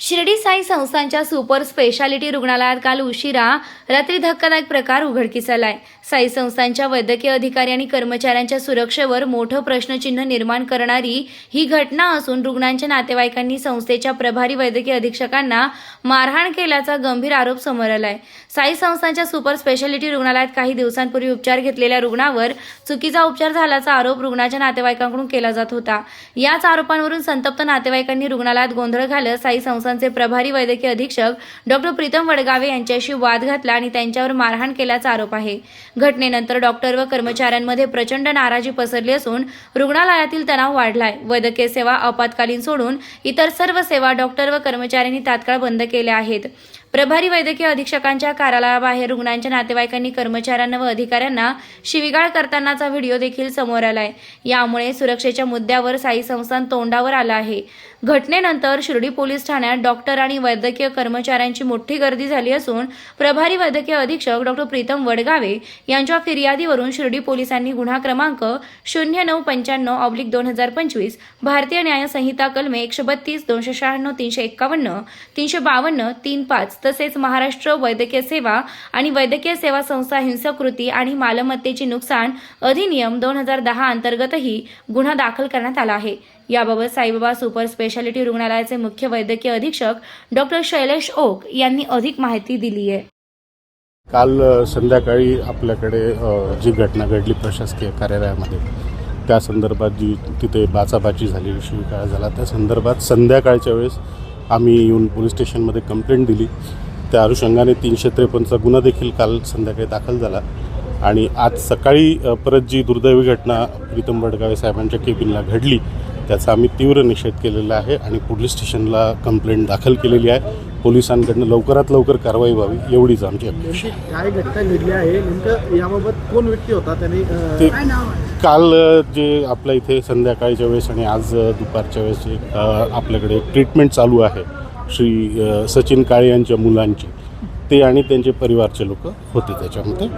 शिर्डी साई संस्थांच्या super speciality रुग्णालयात काल उशिरा रात्री धक्कादायक प्रकार उघडकीस आलाय. साई संस्थांच्या वैद्यकीय अधिकारी आणि कर्मचाऱ्यांच्या सुरक्षेवर मोठं प्रश्नचिन्ह निर्माण करणारी ही घटना असून रुग्णांच्या नातेवाईकांनी संस्थेच्या प्रभारी वैद्यकीय अधीक्षकांना मारहाण केल्याचा गंभीर आरोप समोर आलाय. साई संस्थांच्या सुपर स्पेशालिटी रुग्णालयात काही दिवसांपूर्वी उपचार घेतलेल्या रुग्णावर चुकीचा उपचार झाल्याचा आरोप रुग्णाच्या नातेवाईकांकडून केला जात होता. याच आरोपांवरून संतप्त नातेवाईकांनी रुग्णालयात गोंधळ घालत साई संस्था संस्थांचे प्रभारी वैद्यकीय अधीक्षक डॉक्टर प्रीतम वडगावे यांच्याशी वाद घातला आणि त्यांच्यावर मारहाण केल्याचा आरोप आहे. घटनेनंतर डॉक्टर व कर्मचाऱ्यांमध्ये प्रचंड नाराजी पसरली असून रुग्णालयातील तणाव वाढलाय. वैद्यकीय सेवा आपत्कालीन सोडून इतर सर्व सेवा डॉक्टर व कर्मचाऱ्यांनी तात्काळ बंद केल्या आहेत. प्रभारी वैद्यकीय अधीक्षकांच्या कार्यालयाबाहेर रुग्णांच्या नातेवाईकांनी कर्मचाऱ्यांना व अधिकाऱ्यांना शिवीगाळ करतानाचा व्हिडिओ देखील समोर आलाय. यामुळे सुरक्षेच्या मुद्द्यावर साई संस्थान तोंडावर आलं आहे. घटनेनंतर शिर्डी पोलीस ठाण्यात डॉक्टर आणि वैद्यकीय कर्मचाऱ्यांची मोठी गर्दी झाली असून प्रभारी वैद्यकीय अधीक्षक डॉक्टर प्रीतम वडगावे यांच्या फिर्यादीवरून शिर्डी पोलिसांनी गुन्हा क्रमांक शून्य नऊ पंच्याण्णव ऑब्लिक दोन हजार पंचवीस भारतीय न्याय संहिता कलमे एकशे बत्तीस दोनशे शहाण्णव तीनशे एक्कावन्न तीनशे बावन्न तीन पाच तसेच महाराष्ट्र वैद्यकीय सेवा आणि वैद्यकीय सेवा संस्था हिंसक कृती आणि मालमत्तेचे नुकसान अधिनियम दोन हजार दहा अंतर्गतही गुन्हा दाखल करण्यात आला आहे. याबाबत साईबाबा सुपर स्पेशालिटी रुग्णालयाचे मुख्य वैद्यकीय अधीक्षक डॉक्टर शैलेश ओक यांनी अधिक माहिती दिली आहे. काल संध्याकाळी आपल्याकडे जी घटना घडली प्रशासकीय कार्यालयामध्ये त्या संदर्भात जी तिथे बाचाबाची झाली शिविकाळ झाला त्या संदर्भात संध्याकाळच्या वेळेस आम्ही येऊन पोलीस स्टेशनमध्ये कंप्लेंट दिली. त्या अनुषंगाने तीनशे त्रेपन्नचा गुन्हा देखील काल संध्याकाळी दाखल झाला. आणि आज सकाळी परत जी दुर्दैवी घटना प्रीतम वडगावे साहेबांच्या केबिनला घडली त्याचा आम्ही तीव्र निषेध केलेला आहे आणि पोलीस स्टेशनला कंप्लेंट दाखल केलेली आहे. पोलिसांकडनं लवकरात लवकर कारवाई व्हावी एवढीच आमची अपेक्षा काय घटना घडली आहे? नेमकं याबाबत कोण व्यक्ती होता? त्याने काल जे आपल्या इथे संध्याकाळच्या वेळेस आणि आज दुपारच्या वेळेस अ, आपल्याकडे ट्रीटमेंट चालू आहे श्री सचिन काळे यांच्या मुलांची. ते आणि त्यांचे परिवारचे लोक होते त्याच्यामध्ये.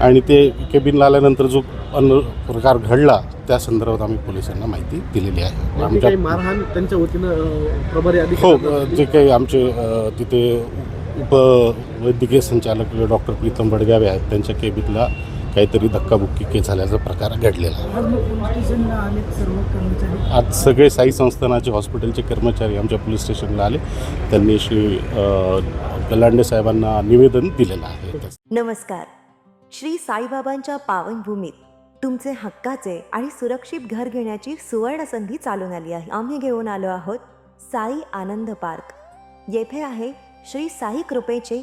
आणि ते केबिनला आल्यानंतर जो अन्न प्रकार घडला त्या संदर्भात आम्ही पोलिसांना माहिती दिलेली आहे. आमच्या काही मारहाण त्यांच्या वतीनं प्रभारी हो जे काही आमचे तिथे उप वैद्यकीय संचालक डॉक्टर प्रीतम बडगावे आहेत त्यांच्या केबिनला काहीतरी धक्काबुक्की के झाल्याचा प्रकार घडलेला आहे. आज सगळे साई संस्थानाचे हॉस्पिटलचे कर्मचारी आमच्या पोलीस स्टेशनला आले. त्यांनी श्री गलांडे साहेबांना निवेदन दिलेलं आहे. नमस्कार. श्री साईबाबांच्या पावनभूमीत तुमचे हक्काचे आणि सुरक्षित घर घेण्याची सुवर्ण संधी चालून आली आहे. आम्ही घेऊन आलो आहोत साई आनंद पार्क. येथे आहे श्री साई कृपेचे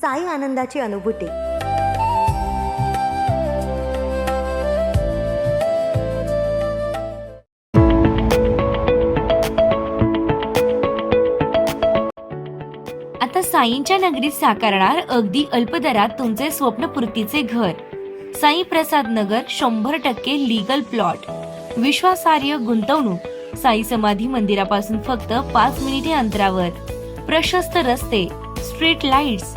साई आनंदाची अनुभूती. आता साईंच्या नगरीत साकारणार अगदी अल्प दरात तुमचे स्वप्नपूर्तीचे घर. साई प्रसाद नगर शंभर टक्के लीगल प्लॉट विश्वासार्ह गुंतवणूक. साई समाधी मंदिरापासून फक्त पाच मिनिटे अंतरावर. प्रशस्त रस्ते स्ट्रीट लाईट्स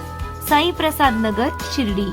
साईप्रसाद नगर शिर्डी.